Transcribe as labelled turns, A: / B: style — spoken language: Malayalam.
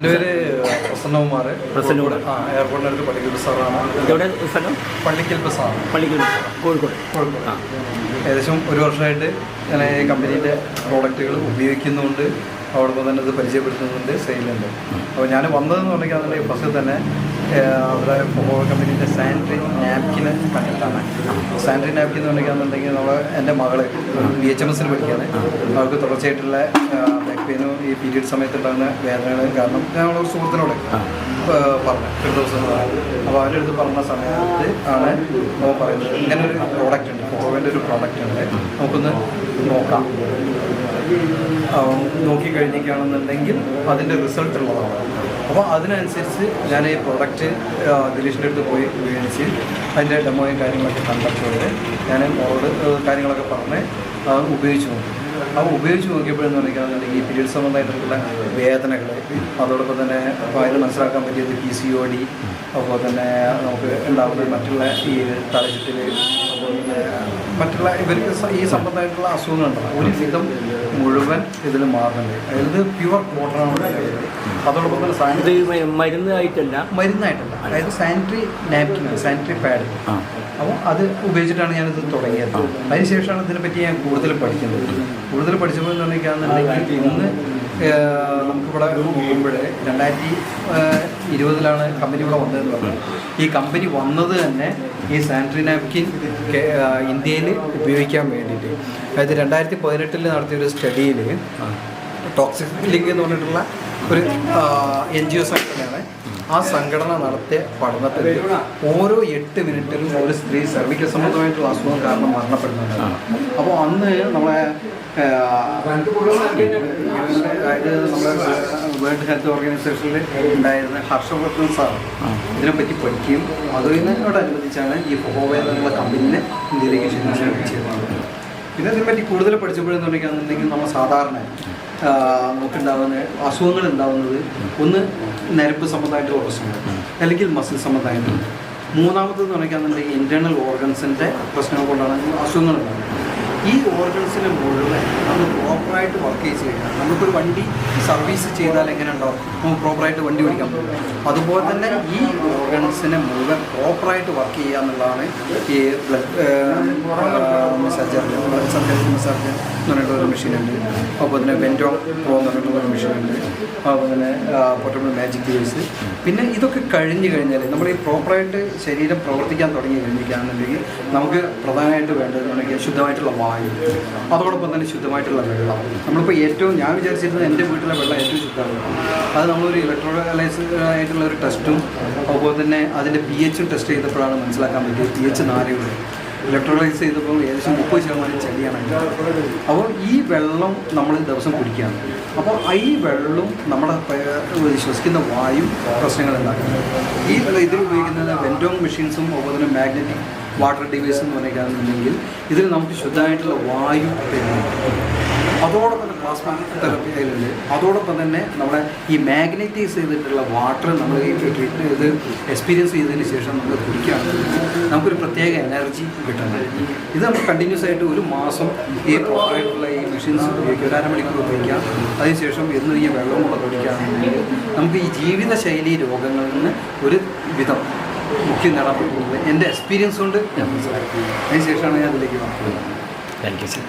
A: എന്റെ പേര് പ്രസന്നകുമാർ
B: പ്രസന്നകുമാർ.
A: ആ എയർപോർട്ടിനടുത്ത് പള്ളിക്കൽ ബസാറാണ്
B: എവിടെ സ്ഥലം
A: പള്ളിക്കൽ ബസാറ്
B: പള്ളിക്കൽ കോഴിക്കോട്.
A: കോഴിക്കോട്. ഏകദേശം ഒരു വർഷമായിട്ട് ഞാൻ ഈ കമ്പനീന്റെ പ്രോഡക്റ്റുകൾ ഉപയോഗിക്കുന്നുണ്ട്. അവിടുന്ന് തന്നെ ഇത് പരിചയപ്പെടുത്തുന്നുണ്ട്. സെയിലുണ്ട്. അപ്പോൾ ഞാൻ വന്നതെന്ന് പറഞ്ഞാൽ അതിന്റെ ഫസ്റ്റ് തന്നെ അവിടെ കമ്പനീന്റെ സാനിറ്ററി നാപ്കിന് കണ്ടിട്ടാണ്. സാനിറ്ററി നാപ്കിൻ എന്ന് പറഞ്ഞിട്ടുണ്ടെങ്കിൽ നമ്മൾ എന്റെ മകൾ ബി എച്ച് എം എസിൽ പഠിക്കുകയാണ്. അവർക്ക് തുടർച്ചയായിട്ടുള്ള പെയിനും ഈ പീരീഡ് സമയത്ത് ഉണ്ടാകുന്ന വേദനകളും കാരണം ഞങ്ങളൊരു സുഹൃത്തിനോട് ഏഹ്, പറഞ്ഞു. ഒരു ദിവസം അപ്പോൾ അവന്റെ അടുത്ത് പറഞ്ഞ സമയത്ത് ആണ് അവൻ പറയുന്നത്. ഇങ്ങനെ ഒരു പ്രോഡക്റ്റ് ഉണ്ട്. ഓവന്റെ ഒരു പ്രോഡക്റ്റ് ഉണ്ട്. നമുക്കൊന്ന് നോക്കാം. നോക്കിക്കഴിഞ്ഞിരിക്കുകയാണെന്നുണ്ടെങ്കിൽ അതിന്റെ റിസൾട്ട് ഉള്ളതാണ്. അപ്പോൾ അതിനനുസരിച്ച് ഞാൻ ഈ പ്രൊഡക്റ്റ് ദിലീഷിന്റെ അടുത്ത് പോയി ഉപയോഗിച്ച് അതിന്റെ ഡെമോയും കാര്യങ്ങളൊക്കെ കണ്ടപ്പോൾ ഞാൻ ഓർഡർ കാര്യങ്ങളൊക്കെ പറഞ്ഞ് ഉപയോഗിച്ച് നോക്കി. ആ ഉപയോഗിച്ച് നോക്കിയപ്പോഴെന്ന് പറഞ്ഞിട്ടുണ്ടെങ്കിൽ ഈ പീരീഡ് സംബന്ധമായിട്ടുള്ള വേദനകൾ അതോടൊപ്പം തന്നെ അപ്പോൾ മനസ്സിലാക്കാൻ പറ്റിയത് പി സി ഒ ഡി അതുപോലെ തന്നെ നമുക്ക് ഉണ്ടാകുന്ന മറ്റുള്ള ഈ തലചുറ്റൽ മറ്റുള്ള ഇവർക്ക് ഈ സംബന്ധമായിട്ടുള്ള അസുഖങ്ങളുണ്ടല്ലോ ഒരു വിധം മുഴുവൻ ഇതിൽ മാറുന്നുണ്ട്. അതായത് പ്യുവർ വാട്ടറാണ് അതോടൊപ്പം തന്നെ സാനിറ്ററി
B: മരുന്നായിട്ടല്ല
A: മരുന്നായിട്ടല്ല. അതായത് സാനിറ്ററി നാപ്കിൻ സാനിറ്ററി പാഡ് അപ്പോൾ അത് ഉപയോഗിച്ചിട്ടാണ് ഞാനിത് തുടങ്ങിയത്. അതിനുശേഷമാണ് ഇതിനെപ്പറ്റി ഞാൻ കൂടുതൽ പഠിക്കുന്നത്. കൂടുതൽ പഠിച്ചപ്പോൾ എന്ന് പറഞ്ഞിട്ടുണ്ടെങ്കിൽ ഇന്ന് നമുക്കിവിടെ നോക്കുമ്പോൾ രണ്ടായിരത്തി ഇരുപതിലാണ് കമ്പനി ഇവിടെ വന്നതെന്ന് പറഞ്ഞത് ഈ കമ്പനി വന്നത് തന്നെ ഈ സാനിറ്ററി നാപ്കിൻ ഇന്ത്യയിൽ ഉപയോഗിക്കാൻ വേണ്ടിയിട്ട്. അതായത് രണ്ടായിരത്തി പതിനെട്ടിൽ നടത്തിയൊരു സ്റ്റഡിയിൽ ടോക്സിക് ലിങ്ക് എന്ന് പറഞ്ഞിട്ടുള്ള ഒരു എൻ ജി ഒ സംഘടനയാണ്. ആ സംഘടന നടത്തിയ പഠനത്തിൽ ഓരോ എട്ട് മിനിറ്റിലും ഒരു സ്ത്രീ സർവിക്കൽ സംബന്ധമായിട്ടുള്ള അസുഖം കാരണം മരണപ്പെടുന്നുണ്ട്. അപ്പോൾ അന്ന് നമ്മളെ നമ്മുടെ വേൾഡ് ഹെൽത്ത് ഓർഗനൈസേഷനിൽ ഉണ്ടായിരുന്ന ഹർഷവർദ്ധൻ സാർ ഇതിനെപ്പറ്റി പഠിക്കുകയും അതിനോടനുബന്ധിച്ചാണ് ഈ ഫോവേ എന്നുള്ള കമ്പനിനെ ഇന്ത്യയിലേക്ക് ക്ഷണിച്ചാണ് ചെയ്തത് പിന്നെ ഇതിനെപ്പറ്റി കൂടുതൽ പഠിച്ചപ്പോഴെന്നുണ്ടെങ്കിൽ അന്നുണ്ടെങ്കിൽ നമ്മൾ സാധാരണ നമുക്കുണ്ടാകുന്ന അസുഖങ്ങൾ ഉണ്ടാകുന്നത് ഒന്ന് നരമ്പ് സംബന്ധമായിട്ടുള്ള പ്രശ്നങ്ങൾ അല്ലെങ്കിൽ മസിൽ സംബന്ധമായിട്ടുള്ള മൂന്നാമത്തെന്ന് പറയുകയാണെന്നുണ്ടെങ്കിൽ ഇന്റേർണൽ ഓർഗൻസിന്റെ പ്രശ്നങ്ങൾ കൊണ്ടാണ് അസുഖങ്ങൾ ഉണ്ടാകുന്നത്. ഈ ഓർഗൻസിന് മുഴുവൻ നമ്മൾ പ്രോപ്പറായിട്ട് വർക്ക് ചെയ്ത് കഴിഞ്ഞാൽ നമുക്കൊരു വണ്ടി സർവീസ് ചെയ്താൽ എങ്ങനെ ഉണ്ടാവും? നമുക്ക് പ്രോപ്പറായിട്ട് വണ്ടി ഓടിക്കാൻ പറ്റും. അതുപോലെ തന്നെ ഈ ഓർഗൻസിനെ മുഴുവൻ പ്രോപ്പറായിട്ട് വർക്ക് ചെയ്യുക എന്നുള്ളതാണ് ഈ blood surgery blood surgery surgeon എന്ന് പറഞ്ഞിട്ടുള്ള മെഷീനുണ്ട് അതുപോലെ തന്നെ വെന്റോ പ്രോ എന്ന് പറഞ്ഞിട്ടുള്ള മെഷീനുണ്ട് അതുപോലെ തന്നെ പൊട്ടബിൾ മാജിക് ഡിവൈസ് പിന്നെ ഇതൊക്കെ കഴിഞ്ഞ് കഴിഞ്ഞാൽ നമ്മൾ ഈ പ്രോപ്പറായിട്ട് ശരീരം പ്രവർത്തിക്കാൻ തുടങ്ങി കഴിഞ്ഞിരിക്കുകയാണെന്നുണ്ടെങ്കിൽ നമുക്ക് പ്രധാനമായിട്ട് വേണ്ടത് ശുദ്ധമായിട്ടുള്ള വായു അതോടൊപ്പം തന്നെ ശുദ്ധമായിട്ടുള്ള വെള്ളം. നമ്മളിപ്പോൾ ഏറ്റവും ഞാൻ വിചാരിച്ചിരുന്നത് എന്റെ വീട്ടിലെ വെള്ളം ഏറ്റവും ശുദ്ധമാണ്. അത് നമ്മളൊരു ഇലക്ട്രോലൈസ് ആയിട്ടുള്ള ഒരു ടെസ്റ്റും അതുപോലെ തന്നെ അതിന്റെ പി എച്ചും ടെസ്റ്റ് ചെയ്തപ്പോഴാണ് മനസ്സിലാക്കാൻ പറ്റിയത്. പി എച്ച് നാലുകൾ ഇലക്ട്രോലൈസ് ചെയ്തപ്പോൾ ഏകദേശം മുപ്പത് ശതമാനം ചെളിയാണ് അപ്പോൾ ഈ വെള്ളം നമ്മൾ ദിവസം കുടിക്കുകയാണ്. അപ്പോൾ ഈ വെള്ളം നമ്മുടെ ശ്വസിക്കുന്ന വായു പ്രശ്നങ്ങൾ ഉണ്ടാക്കുന്നത് ഈ ഇതിൽ ഉപയോഗിക്കുന്നത് വെന്റോങ് മെഷീൻസും അതുപോലെ തന്നെ മാഗ്നറ്റിക് വാട്ടർ ഡിവൈസ് എന്ന് പറയുകയാണെന്നുണ്ടെങ്കിൽ ഇതിൽ നമുക്ക് ശുദ്ധമായിട്ടുള്ള വായു അതോടൊപ്പം തന്നെ പ്ലാസ്മ തെറപ്പി അതിലുണ്ട് അതോടൊപ്പം തന്നെ നമ്മുടെ ഈ മാഗ്നറ്റൈസ് ചെയ്തിട്ടുള്ള വാട്ടർ നമ്മൾ ഈ ട്രീറ്റ് ഇത് എക്സ്പീരിയൻസ് ചെയ്തതിന് ശേഷം നമ്മൾ കുടിക്കുകയാണെങ്കിൽ നമുക്കൊരു പ്രത്യേക എനർജി കിട്ടുന്നത് ഇത് നമ്മൾ കണ്ടിന്യൂസ് ആയിട്ട് ഒരു മാസം ഈ പ്രോപ്പറായിട്ടുള്ള ഈ മെഷീൻസ് ഉപയോഗിക്കുക ഒരു അരമണിക്കൂർ ഉപയോഗിക്കാം. അതിനുശേഷം എന്നും ഈ വെള്ളം കൂടെ കുടിക്കുകയാണെങ്കിൽ നമുക്ക് ഈ ജീവിതശൈലി രോഗങ്ങളിൽ നിന്ന് ഒരു വിധം മുഖ്യം നേടാൻ എന്റെ എക്സ്പീരിയൻസ് കൊണ്ട് ഞാൻ മനസ്സിലാക്കി. അതിനുശേഷമാണ് ഞാൻ അതിലേക്ക്
B: താങ്ക് യു സർ